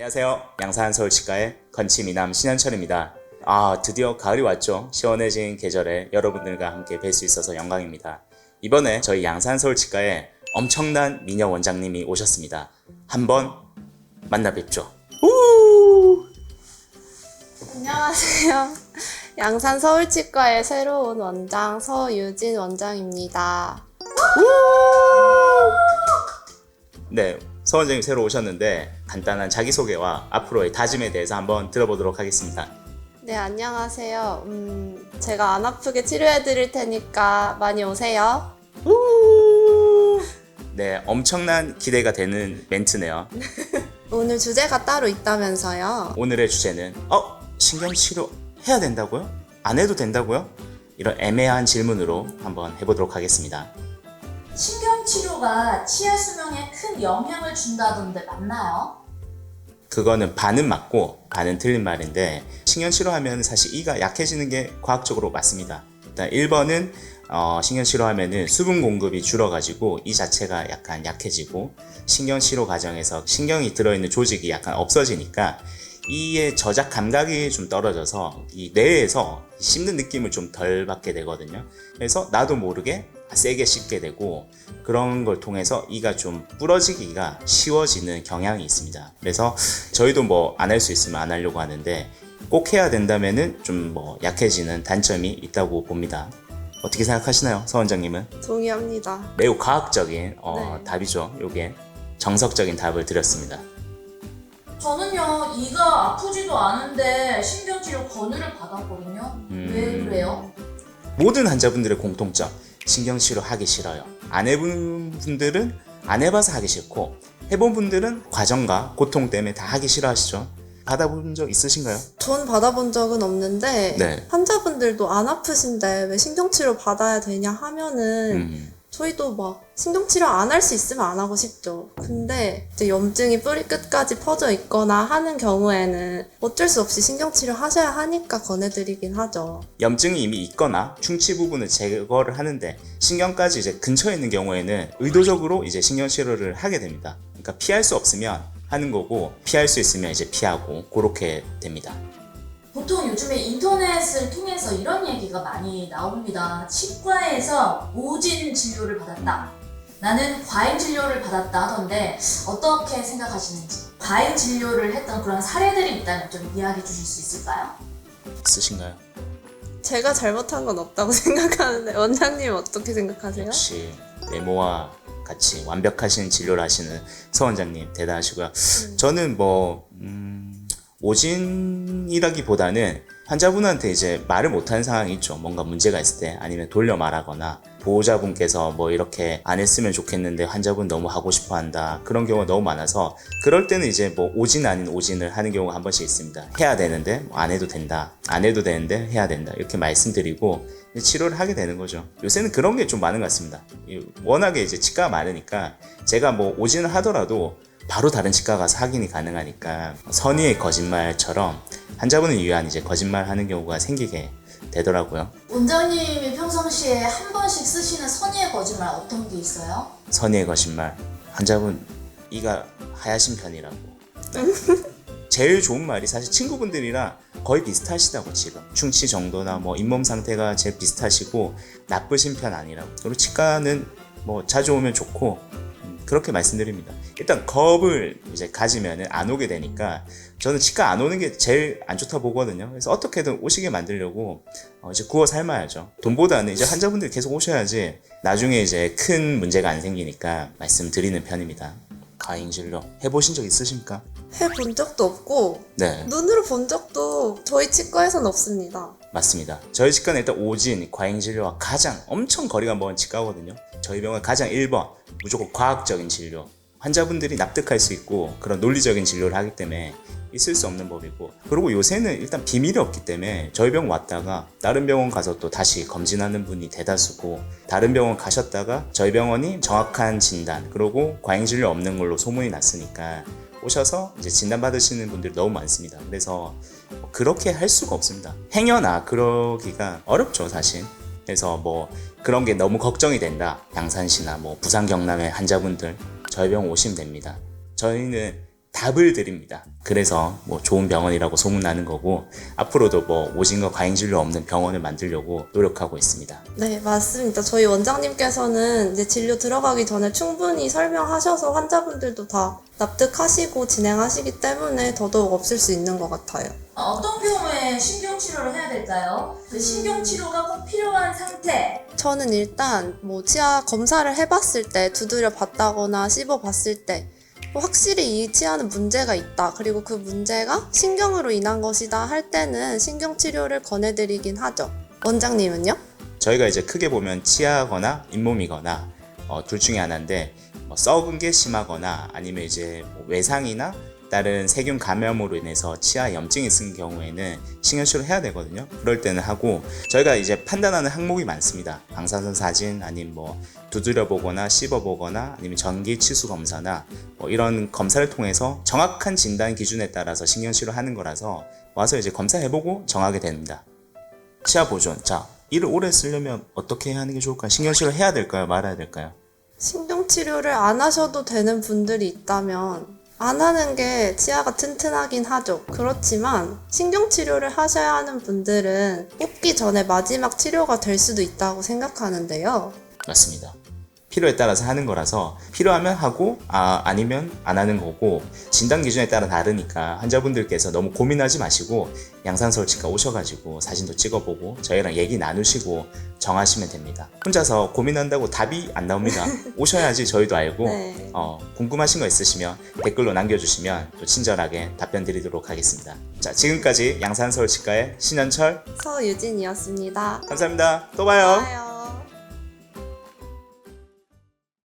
안녕하세요. 양산 서울치과의 건치미남 신현철입니다. 아, 드디어 가을이 왔죠. 시원해진 계절에 여러분들과 함께 뵐 수 있어서 영광입니다. 이번에 저희 양산 서울치과에 엄청난 미녀 원장님이 오셨습니다. 한번 만나 뵙죠. 안녕하세요. 양산 서울치과의 새로운 원장 서유진 원장입니다. 네, 서 원장님 새로 오셨는데 간단한 자기소개와 앞으로의 다짐에 대해서 한번 들어보도록 하겠습니다. 네, 안녕하세요. 음, 제가 안 아프게 치료해 드릴 테니까 많이 오세요. 네, 엄청난 기대가 되는 멘트네요. 오늘 주제가 따로 있다면서요. 오늘의 주제는 어 신경치료 해야 된다고요? 안 해도 된다고요? 이런 애매한 질문으로 한번 해보도록 하겠습니다. 신경 치료가 치아 수명에 큰 영향을 준다던데 맞나요? 그거는 반은 맞고 반은 틀린 말인데 신경치료 하면 사실 이가 약해지는 게 과학적으로 맞습니다. 일단 1번은 어, 신경치료 하면은 수분 공급이 줄어가지고 이 자체가 약간 약해지고 신경치료 과정에서 신경이 들어있는 조직이 약간 없어지니까 이의 저작 감각이 좀 떨어져서 이 뇌에서 씹는 느낌을 좀 덜 받게 되거든요. 그래서 나도 모르게 세게 씹게 되고 그런 걸 통해서 이가 좀 부러지기가 쉬워지는 경향이 있습니다. 그래서 저희도 뭐 안 할 수 있으면 안 하려고 하는데 꼭 해야 된다면은 좀 뭐 약해지는 단점이 있다고 봅니다. 어떻게 생각하시나요, 서 원장님은? 동의합니다. 매우 과학적인 어, 네. 답이죠. 요게 정석적인 답을 드렸습니다. 저는요 이가 아프지도 않은데 신경치료 권유를 받았거든요. 음. 왜 그래요? 모든 환자분들의 공통점 신경치료 하기 싫어요. 안 해본 분들은 안 해봐서 하기 싫고 해본 분들은 과정과 고통 때문에 다 하기 싫어하시죠. 받아본 적 있으신가요? 돈 받아본 적은 없는데 네. 환자분들도 안 아프신데 왜 신경치료 받아야 되냐 하면은 음, 저희도 막 신경치료 안 할 수 있으면 안 하고 싶죠. 근데 이제 염증이 뿌리 끝까지 퍼져 있거나 하는 경우에는 어쩔 수 없이 신경치료 하셔야 하니까 권해드리긴 하죠. 염증이 이미 있거나 충치 부분을 제거를 하는데 신경까지 이제 근처에 있는 경우에는 의도적으로 이제 신경치료를 하게 됩니다. 그러니까 피할 수 없으면 하는 거고 피할 수 있으면 이제 피하고 그렇게 됩니다. 보통 요즘에 인터넷을 통해서 이런 얘기가 많이 나옵니다. 치과에서 오진 진료를 받았다. 나는 과잉 진료를 받았다 하던데 어떻게 생각하시는지 과잉 진료를 했던 그런 사례들이 있다면 좀 이야기해 주실 수 있을까요? 있으신가요? 제가 잘못한 건 없다고 생각하는데 원장님 어떻게 생각하세요? 역시 외모와 같이 완벽하신 진료를 하시는 서 원장님 대단하시고요. 저는 뭐 음, 오진이라기보다는 환자분한테 이제 말을 못하는 상황이 있죠. 뭔가 문제가 있을 때 아니면 돌려 말하거나 보호자분께서 뭐 이렇게 안 했으면 좋겠는데 환자분 너무 하고 싶어 한다. 그런 경우가 너무 많아서 그럴 때는 이제 뭐 오진 아닌 오진을 하는 경우가 한 번씩 있습니다. 해야 되는데 뭐안 해도 된다. 안 해도 되는데 해야 된다. 이렇게 말씀드리고 치료를 하게 되는 거죠. 요새는 그런 게 좀 많은 것 같습니다. 이 워낙에 이제 치과가 많으니까 제가 뭐 오진을 하더라도 바로 다른 치과 가서 확인이 가능하니까 선의의 거짓말처럼 환자분을 위한 이제 거짓말 하는 경우가 생기게 되더라고요. 원장님이 평상시에 한 번씩 쓰시는 선의의 거짓말 어떤 게 있어요? 선의의 거짓말. 환자분 이가 하얗신 편이라고. 네. 제일 좋은 말이 사실 친구분들이랑 거의 비슷하시다고 지금 충치 정도나 뭐 잇몸 상태가 제일 비슷하시고 나쁘신 편 아니라고. 그리고 치과는 뭐 자주 오면 좋고 음, 그렇게 말씀드립니다. 일단 겁을 이제 가지면은 안 오게 되니까 저는 치과 안 오는 게 제일 안 좋다 보거든요. 그래서 어떻게든 오시게 만들려고 어, 이제 구워 삶아야죠. 돈보다는 이제 환자분들이 계속 오셔야지 나중에 이제 큰 문제가 안 생기니까 말씀드리는 편입니다. 과잉 진료 해보신 적 있으십니까? 해본 적도 없고 네, 눈으로 본 적도 저희 치과에선 없습니다. 맞습니다. 저희 치과는 일단 오진, 과잉 진료와 가장 엄청 거리가 먼 치과거든요. 저희 병원 가장 1번 무조건 과학적인 진료. 환자분들이 납득할 수 있고 그런 논리적인 진료를 하기 때문에 있을 수 없는 법이고 그리고 요새는 일단 비밀이 없기 때문에 저희 병원 왔다가 다른 병원 가서 또 다시 검진하는 분이 대다수고 다른 병원 가셨다가 저희 병원이 정확한 진단 그리고 과잉 진료 없는 걸로 소문이 났으니까 오셔서 이제 진단 받으시는 분들이 너무 많습니다. 그래서 그렇게 할 수가 없습니다. 행여나 그러기가 어렵죠, 사실. 그래서 뭐 그런 게 너무 걱정이 된다. 양산시나 뭐 부산 경남의 환자분들 저희 병원 오시면 됩니다. 저희는 답을 드립니다. 그래서 뭐 좋은 병원이라고 소문나는 거고 앞으로도 뭐 오진과 과잉 진료 없는 병원을 만들려고 노력하고 있습니다. 네, 맞습니다. 저희 원장님께서는 이제 진료 들어가기 전에 충분히 설명하셔서 환자분들도 다 납득하시고 진행하시기 때문에 더더욱 없을 수 있는 것 같아요. 어떤 경우에 신경치료를 해야 될까요? 그 신경치료가 꼭 필요한 상태 저는 일단 뭐 치아 검사를 해봤을 때 두드려 봤다거나 씹어 봤을 때뭐 확실히 이 치아는 문제가 있다. 그리고 그 문제가 신경으로 인한 것이다 할 때는 신경치료를 권해드리긴 하죠. 원장님은요? 저희가 이제 크게 보면 치아거나 잇몸이거나 어, 둘 중에 하나인데 뭐 썩은 게 심하거나 아니면 이제 뭐 외상이나 다른 세균 감염으로 인해서 치아 염증이 생긴 경우에는 신경치료를 해야 되거든요. 그럴 때는 하고 저희가 이제 판단하는 항목이 많습니다. 방사선 사진 아니면 뭐 두드려 보거나 씹어 보거나 아니면 전기 치수 검사나 뭐 이런 검사를 통해서 정확한 진단 기준에 따라서 신경치료를 하는 거라서 와서 이제 검사해 보고 정하게 됩니다. 치아 보존. 자, 이를 오래 쓰려면 어떻게 하는 게 좋을까요? 신경치료 해야 될까요? 말아야 될까요? 신경치료를 안 하셔도 되는 분들이 있다면 안 하는 게 치아가 튼튼하긴 하죠. 그렇지만 신경치료를 하셔야 하는 분들은 뽑기 전에 마지막 치료가 될 수도 있다고 생각하는데요. 맞습니다. 필요에 따라서 하는 거라서 필요하면 하고 아 아니면 안 하는 거고 진단 기준에 따라 다르니까 환자분들께서 너무 고민하지 마시고 양산서울치과 오셔가지고 사진도 찍어보고 저희랑 얘기 나누시고 정하시면 됩니다. 혼자서 고민한다고 답이 안 나옵니다. 오셔야지 저희도 알고 네. 어, 궁금하신 거 있으시면 댓글로 남겨주시면 또 친절하게 답변 드리도록 하겠습니다. 자 지금까지 양산서울치과의 신현철 서유진이었습니다. 감사합니다. 또 봐요. 좋아요.